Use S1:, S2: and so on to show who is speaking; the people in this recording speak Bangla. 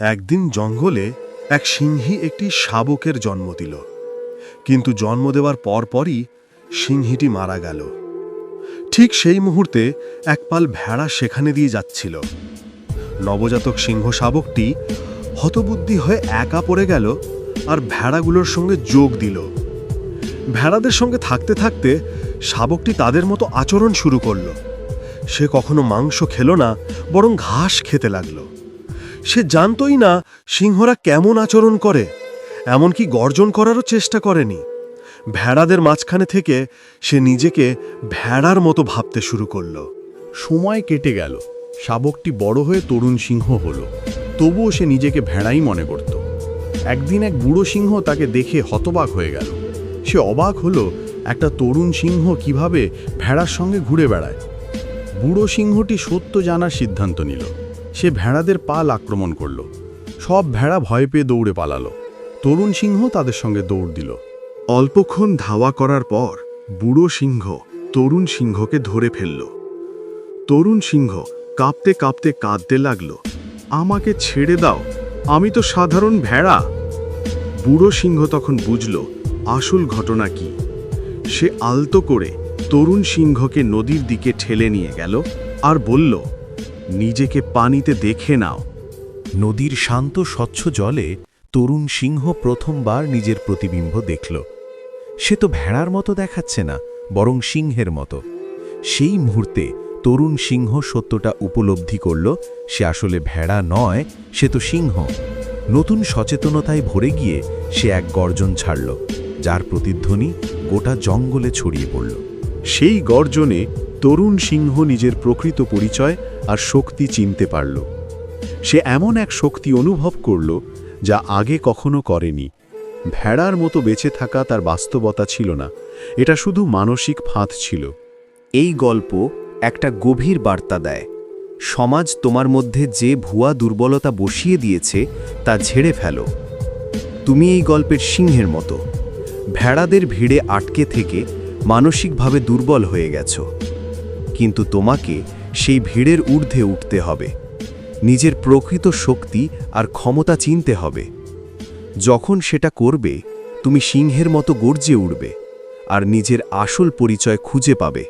S1: একদিন জঙ্গলে এক সিংহী একটি শাবকের জন্ম দিল। কিন্তু জন্ম দেওয়ার পরপরই সিংহীটি মারা গেল। ঠিক সেই মুহূর্তে এক পাল ভেড়া সেখানে দিয়ে যাচ্ছিল। নবজাতক সিংহ শাবকটি হতবুদ্ধি হয়ে একা পড়ে গেল আর ভেড়াগুলোর সঙ্গে যোগ দিল। ভেড়াদের সঙ্গে থাকতে থাকতে শাবকটি তাদের মতো আচরণ শুরু করল। সে কখনো মাংস খেল না, বরং ঘাস খেতে লাগল। সে জানতই না সিংহরা কেমন আচরণ করে, এমনকি গর্জন করারও চেষ্টা করেনি। ভেড়াদের মাঝখানে থেকে সে নিজেকে ভেড়ার মতো ভাবতে শুরু করল।
S2: সময় কেটে গেল। শাবকটি বড় হয়ে তরুণ সিংহ হল। তবুও সে নিজেকে ভেড়াই মনে করত। একদিন এক বুড়ো সিংহ তাকে দেখে হতবাক হয়ে গেল। সে অবাক হলো, একটা তরুণ সিংহ কীভাবে ভেড়ার সঙ্গে ঘুরে বেড়ায়। বুড়ো সিংহটি সত্য জানার সিদ্ধান্ত নিল। সে ভেড়াদের পাল আক্রমণ করল। সব ভেড়া ভয় পেয়ে দৌড়ে পালালো। তরুণ সিংহ তাদের সঙ্গে দৌড় দিল।
S3: অল্পক্ষণ ধাওয়া করার পর বুড়ো সিংহ তরুণ সিংহকে ধরে ফেলল। তরুণ সিংহ কাঁপতে কাঁপতে কাঁদতে লাগল। আমাকে ছেড়ে দাও, আমি তো সাধারণ ভেড়া! বুড়ো সিংহ তখন বুঝল আসল ঘটনা কি। সে আলতো করে তরুণ সিংহকে নদীর দিকে ঠেলে নিয়ে গেল আর বলল নিজেকে পানিতে দেখে নাও।
S4: নদীর শান্ত, স্বচ্ছ জলে তরুণ সিংহ প্রথমবার নিজের প্রতিবিম্ব দেখল। সে তো ভেড়ার মতো দেখাচ্ছে না, বরং সিংহের মতো। সেই মুহূর্তে তরুণ সিংহ সত্যটা উপলব্ধি করল, সে আসলে ভেড়া নয়, সে তো সিংহ। নতুন সচেতনতায় ভরে গিয়ে সে এক গর্জন ছাড়ল, যার প্রতিধ্বনি গোটা জঙ্গলে ছড়িয়ে পড়ল।
S3: সেই গর্জনে তরুণ সিংহ নিজের প্রকৃত পরিচয় আর শক্তি চিনতে পারল। সে এমন এক শক্তি অনুভব করল যা আগে কখনো করেনি। ভেড়ার মতো বেঁচে থাকা তার বাস্তবতা ছিল না, এটা শুধু মানসিক ফাঁদ ছিল।
S5: এই গল্প একটা গভীর বার্তা দেয়। সমাজ তোমার মধ্যে যে ভুয়া দুর্বলতা বসিয়ে দিয়েছে, তা ঝেড়ে ফেলো। তুমি এই গল্পের সিংহের মতো। ভেড়াদের ভিড়ে আটকে থেকে মানসিকভাবে দুর্বল হয়ে গেছো। কিন্তু তোমাকে সেই ভিড়ের ঊর্ধ্বে উঠতে হবে। নিজের প্রকৃত শক্তি আর ক্ষমতা চিনতে হবে। যখন সেটা করবে, তুমি সিংহের মতো গর্জে উঠবে আর নিজের আসল পরিচয় খুঁজে পাবে।